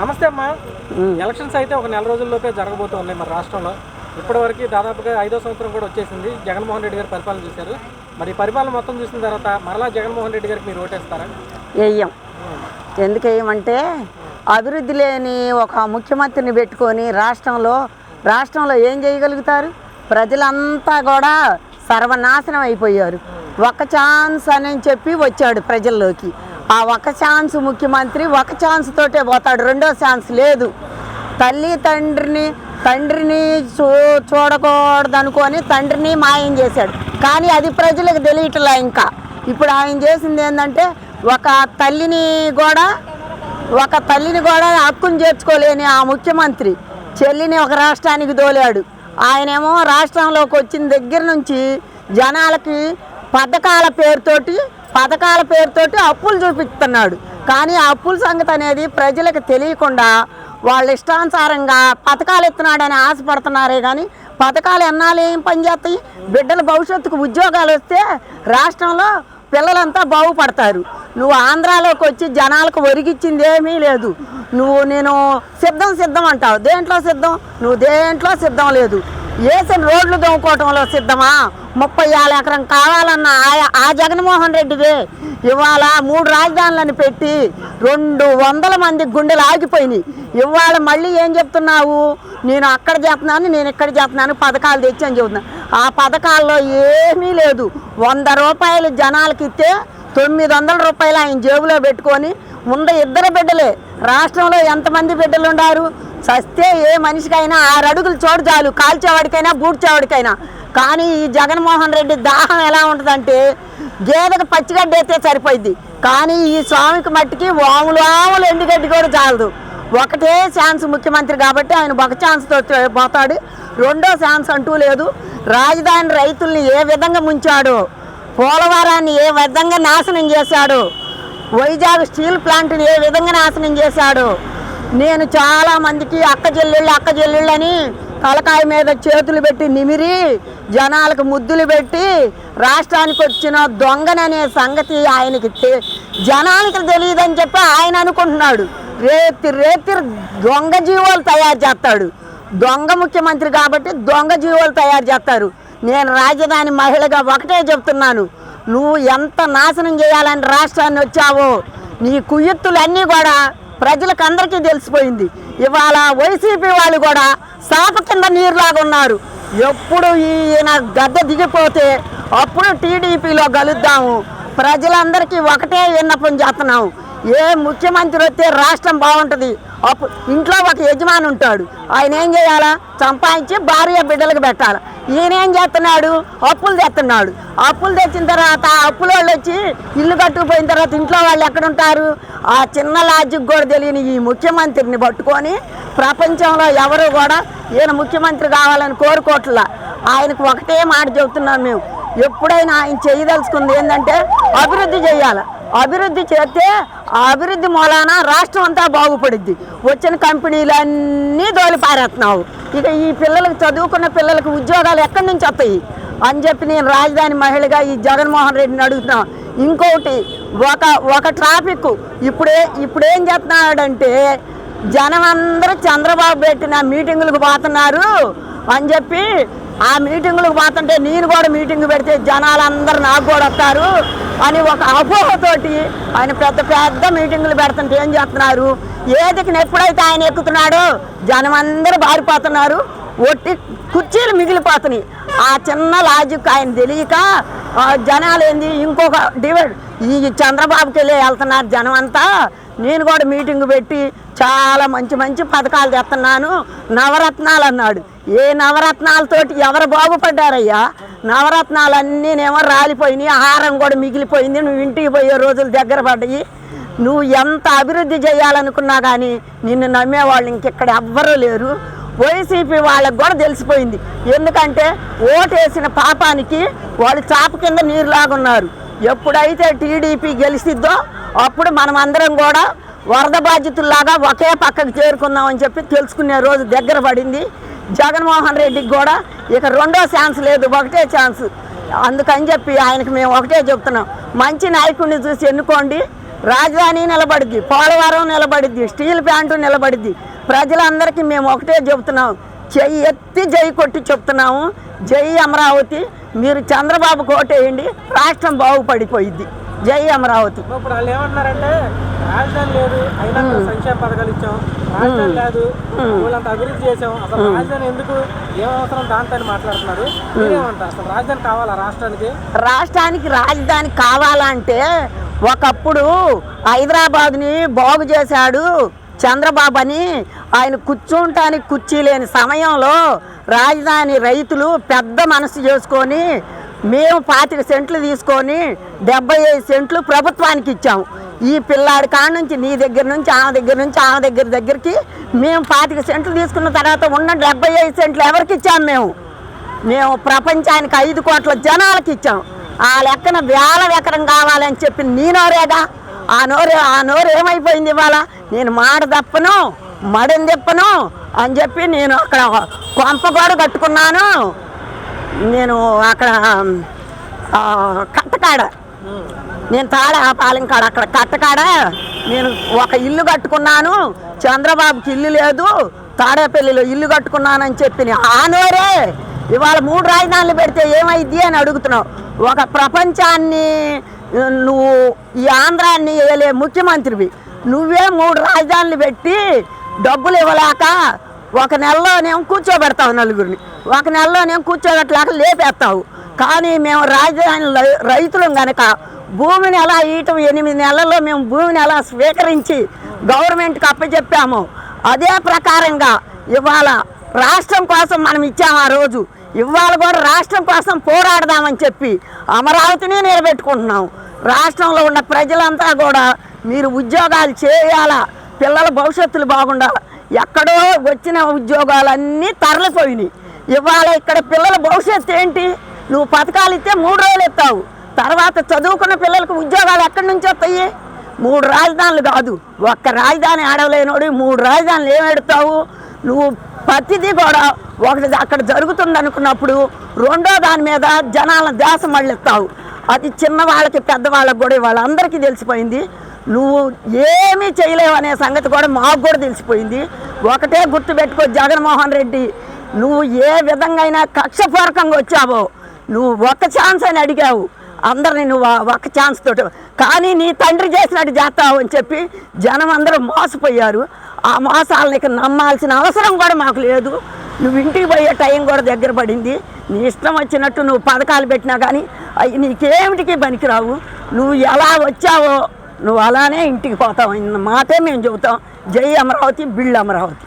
నమస్తే అమ్మా. ఎలక్షన్స్ అయితే ఒక నెల రోజుల్లోపే జరగబోతూ ఉన్నాయి మన రాష్ట్రంలో. ఇప్పటివరకు దాదాపుగా ఐదో సంవత్సరం కూడా వచ్చేసింది. జగన్మోహన్ రెడ్డి గారు పరిపాలన చూశారు. మరి పరిపాలన మొత్తం చూసిన తర్వాత మరలా జగన్మోహన్ రెడ్డి గారికి మీరు ఓటేస్తారా? వేయం ఎందుకు వేయమంటే అభివృద్ధి లేని ఒక ముఖ్యమంత్రిని పెట్టుకొని రాష్ట్రంలో రాష్ట్రంలో ఏం చేయగలుగుతారు? ప్రజలంతా కూడా సర్వనాశనం అయిపోయారు. ఒక ఛాన్స్ అని చెప్పి వచ్చాడు ప్రజల్లోకి. ఆ ఒక ఛాన్స్ ముఖ్యమంత్రి ఒక ఛాన్స్ తోటే పోతాడు. రెండో ఛాన్స్ లేదు. తల్లి తండ్రిని తండ్రిని చూ చూడకూడదు అనుకొని తండ్రిని మాయం చేశాడు. కానీ అది ప్రజలకు తెలియట్లా ఇంకా. ఇప్పుడు ఆయన చేసింది ఏంటంటే ఒక తల్లిని కూడా ఒక తల్లిని కూడా హక్కును చేర్చుకోలేని ఆ ముఖ్యమంత్రి చెల్లిని ఒక రాష్ట్రానికి దోలాడు ఆయనేమో రాష్ట్రంలోకి వచ్చిన దగ్గర నుంచి జనాలకి పథకాల పేరుతోటి పథకాల పేరుతోటి అప్పులు చూపిస్తున్నాడు. కానీ ఆ అప్పుల సంగతి అనేది ప్రజలకు తెలియకుండా వాళ్ళ ఇష్టానుసారంగా పథకాలు ఇస్తున్నాడని ఆశపడుతున్నారే కానీ పథకాలు ఎన్నాళ్ళు ఏం పనిచేస్తాయి బిడ్డల భవిష్యత్తుకు ఉద్యోగాలు వస్తే రాష్ట్రంలో పిల్లలంతా బాగుపడతారు. నువ్వు ఆంధ్రాలోకి వచ్చి జనాలకు ఒరిగిచ్చింది ఏమీ లేదు. నువ్వు నేను సిద్ధం సిద్ధం అంటావు. దేంట్లో సిద్ధం? నువ్వు దేంట్లో సిద్ధం లేదు. వేసిన రోడ్లు దొంగకోవటంలో సిద్ధమా? ముప్పై ఏళ్ళ ఎకరం కావాలన్న ఆ- ఆ జగన్మోహన్ రెడ్డిదే. ఇవాళ మూడు రాజధానులను పెట్టి రెండు వందల మంది గుండెలు ఆగిపోయినాయి. ఇవాళ మళ్ళీ ఏం చెప్తున్నావు? నేను అక్కడ చేస్తున్నాను నేను ఇక్కడ చేస్తున్నాను పథకాలు తెచ్చి అని చెబుతున్నాను ఆ పథకాల్లో ఏమీ లేదు. వంద రూపాయలు జనాలకి ఇస్తే తొమ్మిది వందల రూపాయలు ఆయన జేబులో పెట్టుకొని ముందు ఇద్దరు బిడ్డలే. రాష్ట్రంలో ఎంతమంది బిడ్డలు ఉన్నారు సస్తే ఏ మనిషికైనా ఆరు అడుగులు చోటు చాలు. కాల్చేవాడికైనా బూడ్చేవాడికైనా. కానీ ఈ జగన్మోహన్ రెడ్డి దాహం ఎలా ఉంటుందంటే గేదెకి పచ్చిగడ్డ అయితే సరిపోయింది కానీ ఈ స్వామికి మట్టికి వాములు ఆములు ఎండుగడ్డి కూడా చాలదు. ఒకటే ఛాన్స్ ముఖ్యమంత్రి కాబట్టి ఆయన ఒక ఛాన్స్తో పోతాడు. రెండో ఛాన్స్ అంటూ లేదు. రాజధాని రైతుల్ని ఏ విధంగా ముంచాడు పోలవరాన్ని ఏ విధంగా నాశనం చేశాడు వైజాగ్ స్టీల్ ప్లాంట్ని ఏ విధంగా నాశనం చేశాడు నేను చాలా మందికి అక్క చెల్లెళ్ళు అక్క చెల్లెళ్ళు అని తలకాయ మీద చేతులు పెట్టి నిమిరి జనాలకు ముద్దులు పెట్టి రాష్ట్రానికి వచ్చిన దొంగననే సంగతి ఆయనకి జనాలకి జనానికి తెలియదని చెప్పి ఆయన అనుకుంటున్నాడు. రేతి రేతి దొంగ జీవోలు తయారు చేస్తాడు. దొంగ ముఖ్యమంత్రి కాబట్టి దొంగ జీవోలు తయారు చేస్తారు. నేను రాజధాని మహిళగా ఒకటే చెప్తున్నాను. నువ్వు ఎంత నాశనం చేయాలని రాష్ట్రాన్ని వచ్చావో నీ కుయ్యత్తులన్నీ కూడా ప్రజలకు అందరికీ తెలిసిపోయింది. ఇవాళ వైసీపీ వాళ్ళు కూడా సాప కింద నీరులాగా ఉన్నారు. ఎప్పుడు ఈయన గద్ద దిగిపోతే అప్పుడు టీడీపీలో కలుద్దాము ప్రజలందరికీ ఒకటే విన్నపం చేస్తున్నాము ఏ ముఖ్యమంత్రి వస్తే రాష్ట్రం బాగుంటుంది. అప్పుడు ఇంట్లో ఒక యజమాని ఉంటాడు. ఆయన ఏం చేయాలా? సంపాదించి భార్య బిడ్డలకు పెట్టాలి? ఈయన ఏం చేస్తున్నాడు? అప్పులు తెస్తున్నాడు. అప్పులు తెచ్చిన తర్వాత ఆ అప్పుల వాళ్ళు వచ్చి ఇల్లు కట్టుకుపోయిన తర్వాత ఇంట్లో వాళ్ళు ఎక్కడుంటారు? ఆ చిన్న లాజిక్ కూడా తెలియని ఈ ముఖ్యమంత్రిని పట్టుకొని ప్రపంచంలో ఎవరు కూడా ఈయన ముఖ్యమంత్రి కావాలని కోరుకోవట్లా. ఆయనకు ఒకటే మాట చెబుతున్నాం మేము. ఎప్పుడైనా ఆయన చేయదలుచుకుంది ఏంటంటే అభివృద్ధి చేయాలి. అభివృద్ధి చేస్తే ఆ అభివృద్ధి మూలాన రాష్ట్రం అంతా బాగుపడుద్ది. వచ్చిన కంపెనీలన్నీ అన్నీ పారేస్తున్నావు ఇక ఈ పిల్లలకు చదువుకున్న పిల్లలకు ఉద్యోగాలు ఎక్కడి నుంచి వస్తాయి? అని చెప్పి నేను రాజధాని మహిళగా ఈ జగన్మోహన్ రెడ్డిని అడుగుతున్నాను ఇంకొకటి ఒక ఒక ట్రాఫిక్ ఇప్పుడే ఇప్పుడేం చేస్తున్నాడంటే జనం అందరూ చంద్రబాబు పెట్టిన మీటింగులకు పోతున్నారు అని చెప్పి ఆ మీటింగులకు పోతుంటే నేను కూడా మీటింగ్ పెడితే జనాలందరూ నాకు కూడా వస్తారు. అని ఒక అపోహతోటి ఆయన పెద్ద పెద్ద మీటింగులు పెడుతుంటే ఏం చేస్తున్నారు? ఏదికి ఎప్పుడైతే ఆయన ఎక్కుతున్నాడో జనం అందరూ బారిపోతున్నారు. ఒట్టి కుర్చీలు మిగిలిపోతున్నాయి. ఆ చిన్న లాజిక్ ఆయన తెలియక జనాలు ఏంది? ఇంకొక డివైడ్ ఈ చంద్రబాబుకి వెళ్ళి వెళ్తున్నారు జనం అంతా నేను కూడా మీటింగ్ పెట్టి చాలా మంచి మంచి పథకాలు తెస్తున్నాను. నవరత్నాలు అన్నాడు. ఏ నవరత్నాలతోటి ఎవరు బాగుపడ్డారయ్యా? నవరత్నాలన్నీనేమో రాలిపోయినాయి ఆహారం కూడా మిగిలిపోయింది నువ్వు ఇంటికి పోయే రోజులు దగ్గర పడ్డాయి. నువ్వు ఎంత అభివృద్ధి చేయాలనుకున్నా కానీ నిన్ను నమ్మేవాళ్ళు ఇంకెక్కడ ఎవ్వరూ లేరు. వైసీపీ వాళ్ళకి కూడా తెలిసిపోయింది. ఎందుకంటే ఓటేసిన పాపానికి వాళ్ళు చాప కింద నీరులాగున్నారు. ఎప్పుడైతే టీడీపీ గెలిచిద్దో అప్పుడు మనం అందరం కూడా వరద బాధితుల్లాగా ఒకే పక్కకు చేరుకుందామని చెప్పి తెలుసుకునే రోజు దగ్గర పడింది. జగన్మోహన్ రెడ్డికి కూడా ఇక రెండో ఛాన్స్ లేదు ఒకటే ఛాన్స్. అందుకని చెప్పి ఆయనకి మేము ఒకటే చెప్తున్నాం. మంచి నాయకుడిని చూసి ఎన్నుకోండి. రాజధాని నిలబడిద్ది పోలవరం నిలబడిద్ది స్టీల్ ప్లాంట్ నిలబడిద్ది. ప్రజలందరికీ మేము ఒకటే చెబుతున్నాం చెయ్యి ఎత్తి జై కొట్టి చెప్తున్నాము. జై అమరావతి. మీరు చంద్రబాబు కోటేయండి రాష్ట్రం బాగుపడిపోయిద్ది. జై అమరావతి. ఇప్పుడు వాళ్ళు ఏమంటున్నారంటే రాజధాని లేదు అయినా సంక్షేమ పథకాలు ఇచ్చాం. రాజధాని లేదు వాళ్ళంత అభివృద్ధి చేసాం అసలు రాజధాని ఎందుకు? ఏం అవసరం? దాంతో మాట్లాడుతున్నారు. మీరేమంటారు? అసలు రాజధాని కావాలా రాష్ట్రానికి? రాష్ట్రానికి రాజధాని కావాలంటే ఒకప్పుడు హైదరాబాద్ని బాగు చేశాడు చంద్రబాబు అని ఆయన కూర్చుంటానికి కుర్చీ లేని సమయంలో రాజధాని రైతులు పెద్ద మనసు చేసుకొని మేము పాతిక సెంట్లు తీసుకొని డెబ్బై ఐదు సెంట్లు ప్రభుత్వానికి ఇచ్చాము ఈ పిల్లాడి కాడ నుంచి నీ దగ్గర నుంచి ఆమె దగ్గర నుంచి ఆమె దగ్గర దగ్గరికి మేము పాతిక సెంట్లు తీసుకున్న తర్వాత ఉన్న డెబ్బై ఐదు సెంట్లు ఎవరికి ఇచ్చాము మేము? మేము ప్రపంచానికి ఐదు కోట్ల జనాలకి ఇచ్చాం. ఆ లెక్కన వేల ఎకరం కావాలని చెప్పి నీ నోరేగా? ఆ నోరు ఆ నోరు ఏమైపోయింది ఇవాళ? నేను మాట తప్పను మడని తిప్పను అని చెప్పి నేను అక్కడ కొంప కూడా కట్టుకున్నాను. నేను అక్కడ కట్టకాడ. నేను తాడ పాలెంకాడ అక్కడ కట్టకాడ నేను ఒక ఇల్లు కట్టుకున్నాను. చంద్రబాబుకి ఇల్లు లేదు తాడేపల్లిలో ఇల్లు కట్టుకున్నానని చెప్పి ఆనోరే ఇవాళ మూడు రాజధానులు పెడితే ఏమైద్ది అని అడుగుతున్నావు. ఒక ప్రపంచాన్ని నువ్వు ఈ ఆంధ్రాన్ని ఏలే ముఖ్యమంత్రివి. నువ్వే మూడు రాజధానులు పెట్టి డబ్బులు ఇవ్వలేక ఒక నెలలోనేమో కూర్చోబెడతావు నలుగురిని. ఒక నెలలోనేమో కూర్చోబెట్టలేక లేపేస్తావు. కానీ మేము రాజధాని రై- రైతులం కనుక భూమిని ఎలా ఇయటం ఎనిమిది నెలల్లో మేము భూమిని ఎలా స్వీకరించి గవర్నమెంట్కి అప్పచెప్పాము అదే ప్రకారంగా ఇవాళ రాష్ట్రం కోసం మనం ఇచ్చాము ఆ రోజు. ఇవాళ కూడా రాష్ట్రం కోసం పోరాడదామని చెప్పి అమరావతిని నిలబెట్టుకుంటున్నాం. రాష్ట్రంలో ఉన్న ప్రజలంతా కూడా మీరు ఉద్యోగాలు చేయాలా పిల్లల భవిష్యత్తులు బాగుండాలి ఎక్కడో వచ్చిన ఉద్యోగాలన్నీ తరలిపోయినాయి. ఇవాళ ఇక్కడ పిల్లల భవిష్యత్తు ఏంటి? నువ్వు పథకాలు ఇస్తే మూడు రోజులు ఇస్తావు తర్వాత చదువుకున్న పిల్లలకు ఉద్యోగాలు ఎక్కడి నుంచి వస్తాయి? మూడు రాజధానులు కాదు. ఒక్క రాజధాని ఆడవలేనోడు మూడు రాజధానులు ఏమెడతావు నువ్వు ప్రతిదీ కూడా ఒకటి అక్కడ జరుగుతుంది అనుకున్నప్పుడు రెండో దాని మీద జనాలను దేశం మళ్ళిస్తావు. అది చిన్న వాళ్ళకి పెద్దవాళ్ళకి కూడా వాళ్ళందరికీ తెలిసిపోయింది. నువ్వు ఏమీ చేయలేవు అనే సంగతి కూడా మాకు కూడా తెలిసిపోయింది. ఒకటే గుర్తుపెట్టుకో జగన్మోహన్ రెడ్డి నువ్వు ఏ విధంగా అయినా కక్షపూర్వకంగా వచ్చావో నువ్వు ఒక్క ఛాన్స్ అని అడిగావు. అందరిని నువ్వు ఒక ఒక్క ఛాన్స్ తోటి కానీ నీ తండ్రి చేసినట్టు చేస్తావు అని చెప్పి జనం అందరూ మోసపోయారు. ఆ మోసాలను ఇక నమ్మాల్సిన అవసరం కూడా మాకు లేదు. నువ్వు ఇంటికి పోయే టైం కూడా దగ్గర పడింది. నీ ఇష్టం వచ్చినట్టు నువ్వు పథకాలు పెట్టినా కానీ అవి నీకేమిటికి పనికిరావు. నువ్వు ఎలా వచ్చావో నువ్వు అలానే ఇంటికి పోతావు. మాతే మాటే మేము చెబుతాం. జై అమరావతి బిళ్ళ అమరావతి.